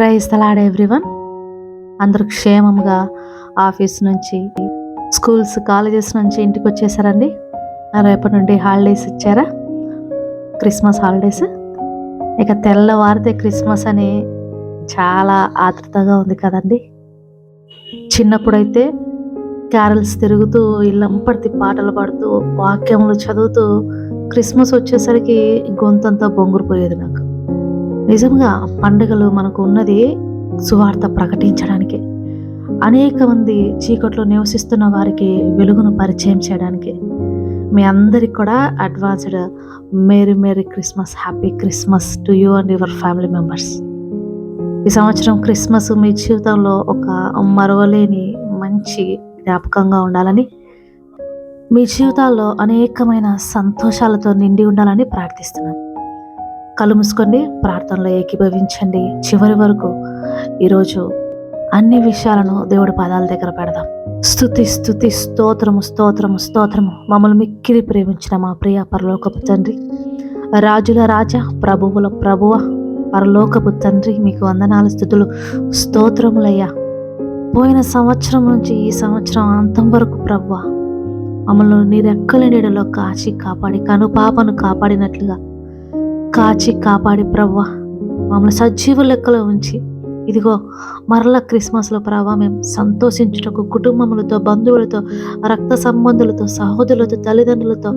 Praise తలాడ్ everyone అందరూ క్షేమంగా office నుంచి స్కూల్స్ కాలేజెస్ నుంచి ఇంటికి వచ్చేసారండి. రేపటి నుండి హాలిడేస్ ఇచ్చారా? క్రిస్మస్ హాలిడేస్ ఇక తెల్లవారితే క్రిస్మస్ అని చాలా ఆతృతగా ఉంది కదండి. చిన్నప్పుడైతే క్యారల్స్ తిరుగుతూ ఇల్లంపడితి పాటలు పాడుతూ వాక్యములు చదువుతూ క్రిస్మస్ వచ్చేసరికి గొంతంతా బొంగురు పోయేది నాకు. నిజంగా పండుగలు మనకు ఉన్నది సువార్త ప్రకటించడానికి. అనేక మంది చీకట్లో నివసిస్తున్న వారికి వెలుగును పరిచయం చేయడానికి. మీ అందరికి కూడా advanced merry merry Christmas happy Christmas to you and your family members ఈ సంవత్సరం క్రిస్మస్ మీ జీవితంలో ఒక మరవలేని మంచి జ్ఞాపకంగా ఉండాలని మీ జీవితాల్లో అనేకమైన సంతోషాలతో నిండి ఉండాలని ప్రార్థిస్తున్నాను కళ్ళు మూసుకోండి ప్రార్థనలో ఏకీభవించండి. చివరి వరకు ఈరోజు అన్ని విషయాలను దేవుడి పాదాల దగ్గర పెడదాం. స్థుతి స్థుతి స్తోత్రము స్తోత్రము స్తోత్రము. మమ్మల్ని మిక్కిలి ప్రేమించిన మా ప్రియ పరలోకపు తండ్రి రాజుల రాజా ప్రభువుల ప్రభువ పరలోకపు తండ్రి మీకు వందనాల స్థుతులు స్తోత్రములయ్యా. పోయిన సంవత్సరం నుంచి ఈ సంవత్సరం అంతం వరకు ప్రభువ మమ్మల్ని నీ రెక్కల నీడలో కాచి కాపాడి కనుపాపను కాపాడినట్లుగా కాచి కాపాడి ప్రవ్వ. మమ్మల్ని సజీవ లెక్కలో ఉంచి ఇదిగో మరల క్రిస్మస్లో ప్రభా మేము సంతోషించుటకు కుటుంబములతో బంధువులతో రక్త సంబంధులతో సహోదరులతో తల్లిదండ్రులతో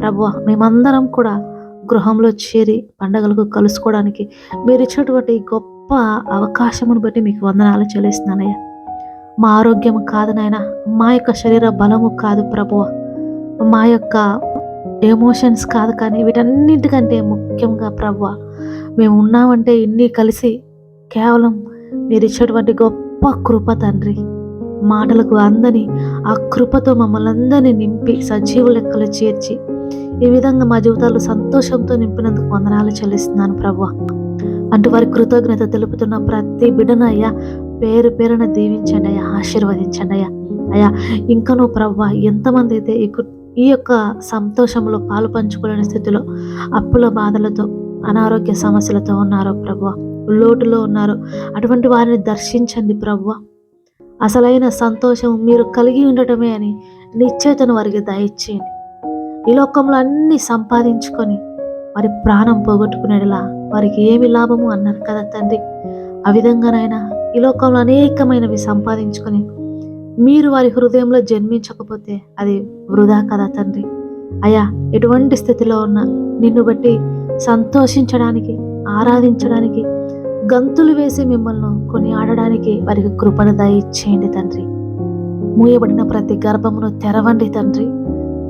ప్రభు మేమందరం కూడా గృహంలో చేరి పండగలకు కలుసుకోవడానికి మీరు ఇచ్చినటువంటి గొప్ప అవకాశమును బట్టి మీకు వందనాలు చెల్లిస్తున్నానయ్యా. మా ఆరోగ్యం కాదు నాయన మా యొక్క శరీర బలము కాదు ప్రభువ మా యొక్క ఎమోషన్స్ కాదు కానీ వీటన్నిటికంటే ముఖ్యంగా ప్రవ్వ మేము ఉన్నామంటే ఇన్ని కలిసి కేవలం మీరు ఇచ్చేటువంటి గొప్ప కృప తండ్రి. మాటలకు అందని ఆ కృపతో మమ్మల్ని అందరినీ నింపి సజీవ లెక్కలు చేర్చి ఈ విధంగా మా జీవితాలు సంతోషంతో నింపినందుకు వందనాలు చెల్లిస్తున్నాను ప్రభు అంటూ వారి కృతజ్ఞత తెలుపుతున్న ప్రతి బిడనయ్యా పేరు పేరున దీవించండి అయ్యా ఆశీర్వదించండి అయ్యా. అయ్యా ఇంకనూ ప్రవ్వ ఎంతమంది అయితే ఈ ఈ యొక్క సంతోషంలో పాలు పంచుకోలేని స్థితిలో అప్పుల బాధలతో అనారోగ్య సమస్యలతో ఉన్నారో ప్రభు లోటులో ఉన్నారు. అటువంటి వారిని దర్శించండి ప్రభు అసలైన సంతోషం మీరు కలిగి ఉండటమే అని నిశ్చేతను వారికి దయచేయండి. ఈ లోకంలో అన్ని సంపాదించుకొని వారి ప్రాణం పోగొట్టుకునేలా వారికి ఏమి లాభము అన్నారు కదా తండ్రి. ఆ విధంగానైనా ఈ లోకంలో అనేకమైనవి సంపాదించుకొని మీరు వారి హృదయంలో జన్మించకపోతే అది వృధా కదా తండ్రి. అయ్యా ఎటువంటి స్థితిలో ఉన్నా నిన్ను బట్టి సంతోషించడానికి ఆరాధించడానికి గంతులు వేసి మిమ్మల్ని కొని ఆడడానికి వారికి కృపను దయచేయండి తండ్రి. మూయబడిన ప్రతి గర్భమును తెరవండి తండ్రి.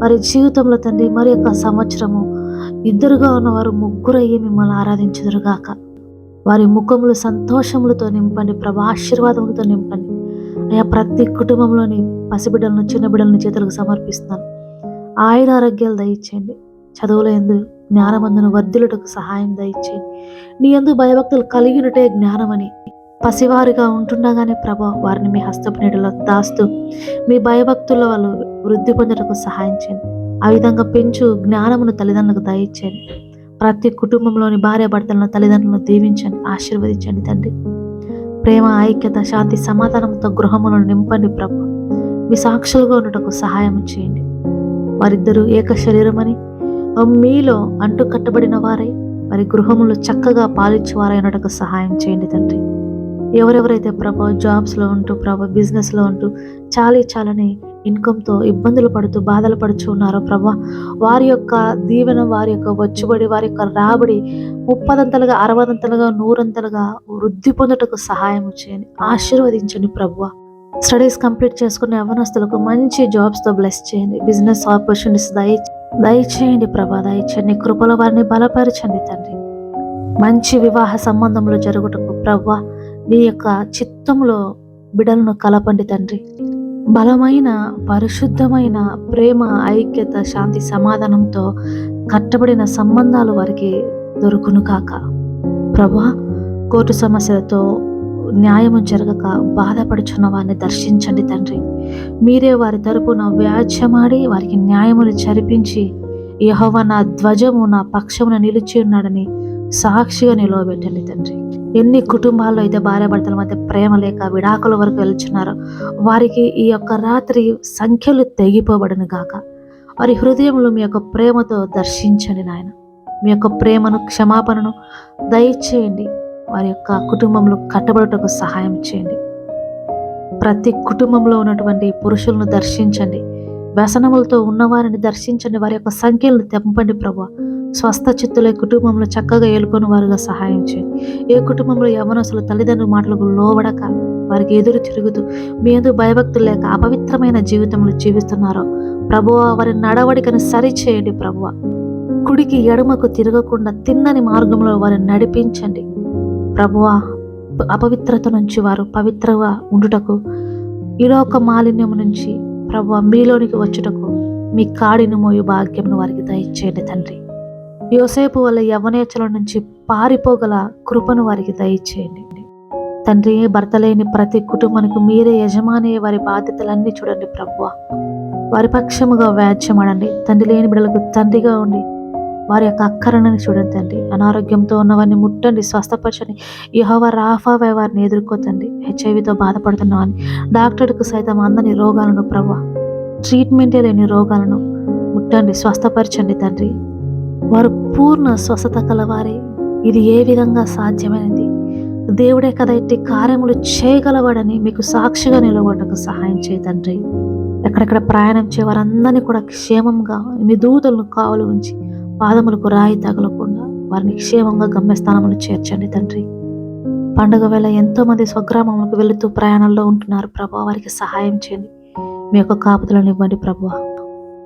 వారి జీవితంలో తండ్రి మరి యొక్క సంవత్సరము ఇద్దరుగా ఉన్నవారు ముగ్గురయ్యి మిమ్మల్ని ఆరాధించుదురుగాక. వారి ముఖములు సంతోషములతో నింపండి ప్రభా ఆశీర్వాదములతో నింపండి. అయ్యా ప్రతి కుటుంబంలోని పసిబిడ్డలను చిన్న బిడ్డలను చేతులకు సమర్పిస్తున్నాను. ఆయన ఆరోగ్యాలు దయచేయండి. చదువుల ఎందు జ్ఞానమందును వర్ధులటకు సహాయం దయచేయండి. నీ ఎందు భయభక్తులు కలిగినటే జ్ఞానమని. పసివారిగా ఉంటుండగానే ప్రభా వారిని మీ హస్తపు నీడలో దాస్తూ మీ భయభక్తుల వాళ్ళు వృద్ధి పొందటకు సహాయం చేయండి. ఆ విధంగా పెంచు జ్ఞానమును తల్లిదండ్రులకు దయచేయండి. ప్రతి కుటుంబంలోని భార్య భర్తలను తల్లిదండ్రులను దీవించండి ఆశీర్వదించండి తండ్రి. ప్రేమ ఐక్యత శాంతి సమాధానంతో గృహములను నింపండి ప్రభు. మీ సాక్షులుగా ఉండటకు సహాయం చేయండి. వారిద్దరూ ఏక శరీరమని మీలో అంటు కట్టబడిన వారై వారి గృహములు చక్కగా పాలించేవారైనటకు సహాయం చేయండి తండ్రి. ఎవరెవరైతే ప్రభా జాబ్స్లో ఉంటూ ప్రభా బిజినెస్లో ఉంటూ చాలీ చాలని ఇన్కమ్తో ఇబ్బందులు పడుతూ బాధలు పడుచు ఉన్నారో ప్రభా వారి యొక్క దీవెన వారి యొక్క వచ్చుబడి వారి యొక్క రాబడి ముప్పదంతలుగా అరవదంతలుగా నూరంతలుగా వృద్ధి పొందుటకు సహాయం చేయండి. ఆశీర్వదించండి ప్రభు. స్టడీస్ కంప్లీట్ చేసుకున్న యవనస్తులకు మంచి జాబ్స్తో బ్లెస్ చేయండి. బిజినెస్ ఆపర్చునిటీస్ దయ దయచేయండి ప్రభా దయచేయండి. కృపల వారిని బలపరచండి తండ్రి. మంచి వివాహ సంబంధంలో జరుగుటకు ప్రభా నీ యొక్క చిత్తంలో బిడలను కలపండి తండ్రి. బలమైన పరిశుద్ధమైన ప్రేమ ఐక్యత శాంతి సమాధానంతో కట్టబడిన సంబంధాలు వారికి దొరుకును కాక. ప్రభా కోర్టు సమస్యలతో న్యాయము జరగక బాధపడుచున్న వారిని దర్శించండి తండ్రి. మీరే వారి తరపున వ్యాజ్యమాడి వారికి న్యాయములు జరిపించి యహోవ నా ధ్వజము నా పక్షమున నిలిచి ఉన్నాడని సాక్షిగా నిలవబెట్టండి తండ్రి. ఎన్ని కుటుంబాల్లో అయితే భార్యాభర్తల మధ్య ప్రేమ లేక విడాకుల వరకు వెళ్తున్నారో వారికి ఈ యొక్క రాత్రి సంఖ్యలు తెగిపోబడిన గాక. వారి హృదయంలో మీ యొక్క ప్రేమతో దర్శించండి నాయన. మీ యొక్క ప్రేమను క్షమాపణను దయచేయండి. వారి యొక్క కుటుంబంలో కట్టబడుటకు సహాయం చేయండి. ప్రతి కుటుంబంలో ఉన్నటువంటి పురుషులను దర్శించండి. వ్యసనములతో ఉన్నవారిని దర్శించండి. వారి యొక్క సంఖ్యలను తెంపండి ప్రభు స్వస్థ చిత్తులే కుటుంబంలో చక్కగా ఏలుకొని వారుగా సహాయం చేయండి ఏ కుటుంబంలో యవనసులు తల్లిదండ్రుల మాటలకు లోబడక వారికి ఎదురు తిరుగుతూ మీ ఎందుకు భయభక్తులు లేక అపవిత్రమైన జీవితంలో జీవిస్తున్నారో ప్రభువ వారి నడవడికను సరిచేయండి ప్రభువ. కుడికి ఎడమకు తిరగకుండా తిన్నని మార్గంలో వారిని నడిపించండి. ప్రభువ అపవిత్రత నుంచి వారు పవిత్రగా ఉండుటకు ఇలోక మాలిన్యం నుంచి ప్రభు మీలోనికి వచ్చుటకు మీ కాడిని మోయు భాగ్యంను వారికి దయచేయండి తండ్రి. యోసేపు వల్ల యవనేచల నుంచి పారిపోగల కృపను వారికి దయచేయండి. తండ్రి భర్త లేని ప్రతి కుటుంబానికి మీరే యజమాని వారి బాధ్యతలన్నీ చూడండి ప్రభువ. వారి పక్షముగా వ్యాజ్యమాడండి. తండ్రి లేని బిడ్డలకు తండ్రిగా ఉండి వారి యొక్క అక్కరణని చూడండి తండ్రి. అనారోగ్యంతో ఉన్నవారిని ముట్టండి స్వస్థపరచండి. యహోవ రాఫావే వారిని ఎదుర్కోతండి. హెచ్ఐవితో బాధపడుతున్నామని డాక్టర్కు సైతం అందని రోగాలను ప్రభు ట్రీట్మెంటే లేని రోగాలను ముట్టండి స్వస్థపరచండి తండ్రి. వారు పూర్ణ స్వస్థత కలవారే. ఇది ఏ విధంగా సాధ్యమైనది? దేవుడే కదా ఇట్టి కార్యములు చేయగలవాడని మీకు సాక్షిగా నిలబడటకు సహాయం చేయ తండ్రి. ఎక్కడెక్కడ ప్రయాణం చే వారందరినీ కూడా క్షేమంగా మీ దూతలను కావలు ఉంచి పాదములకు రాయి తగలకుండా వారిని క్షేమంగా గమ్యస్థానములు చేర్చండి తండ్రి. పండుగ వేళ ఎంతో మంది స్వగ్రామములకు వెళుతూ ప్రయాణంలో ఉంటున్నారు ప్రభా వారికి సహాయం చేయండి. మీ యొక్క కాపుదలను ఇవ్వండి ప్రభా.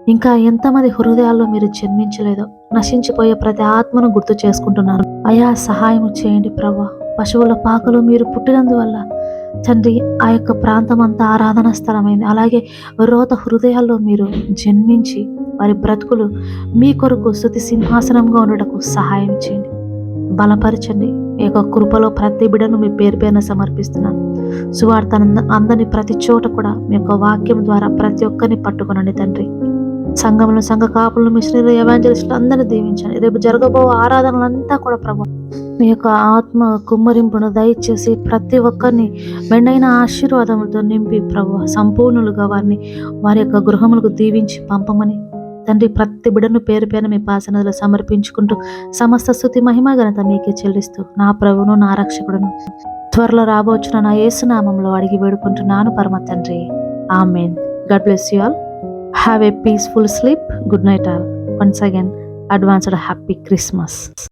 ఇంకా ఎంతమంది హృదయాల్లో మీరు జన్మించలేదో నశించిపోయే ప్రతి ఆత్మను గుర్తు చేసుకుంటున్నారు. అయా సహాయం చేయండి ప్రభా. పశువుల పాకలో మీరు పుట్టినందువల్ల తండ్రి ఆ యొక్క ప్రాంతం అంతా ఆరాధన స్థలమైంది. అలాగే రోత హృదయాల్లో మీరు జన్మించి వారి బ్రతుకులు మీ కొరకు స్థుతి సింహాసనంగా ఉండటకు సహాయం చేయండి. బలపరచండి. ఈ యొక్క కృపలో ప్రతి బిడను మీ పేరు పేరున సమర్పిస్తున్నాను. సువార్త అందరిని ప్రతి చోట కూడా మీ యొక్క వాక్యం ద్వారా ప్రతి ఒక్కరిని పట్టుకునండి తండ్రి. సంఘంలో సంఘ కాపులను మిషనరీ ఎవాంజలిస్టులు అందరినీ దీవించండి. రేపు జరగబో ఆరాధనలంతా కూడా ప్రభు మీ యొక్క ఆత్మ కుమ్మరింపును దయచేసి ప్రతి ఒక్కరిని మెండైన ఆశీర్వాదములతో నింపి ప్రభు సంపూర్ణులుగా వారిని వారి యొక్క గృహములకు దీవించి పంపమని. తండ్రి ప్రతి బిడను పేరు పేరు మీ పాసనదిలో సమర్పించుకుంటూ సమస్త స్థుతి మహిమ ఘనత మీకే చెల్లిస్తూ నా ప్రభును నా రక్షకుడును త్వరలో రాబోచున్న నా యేసునామంలో అడిగి వేడుకుంటున్నాను పరమ తండ్రి. Amen. God bless you all. Have a peaceful sleep. Good night, all. Once again, advanced happy Christmas.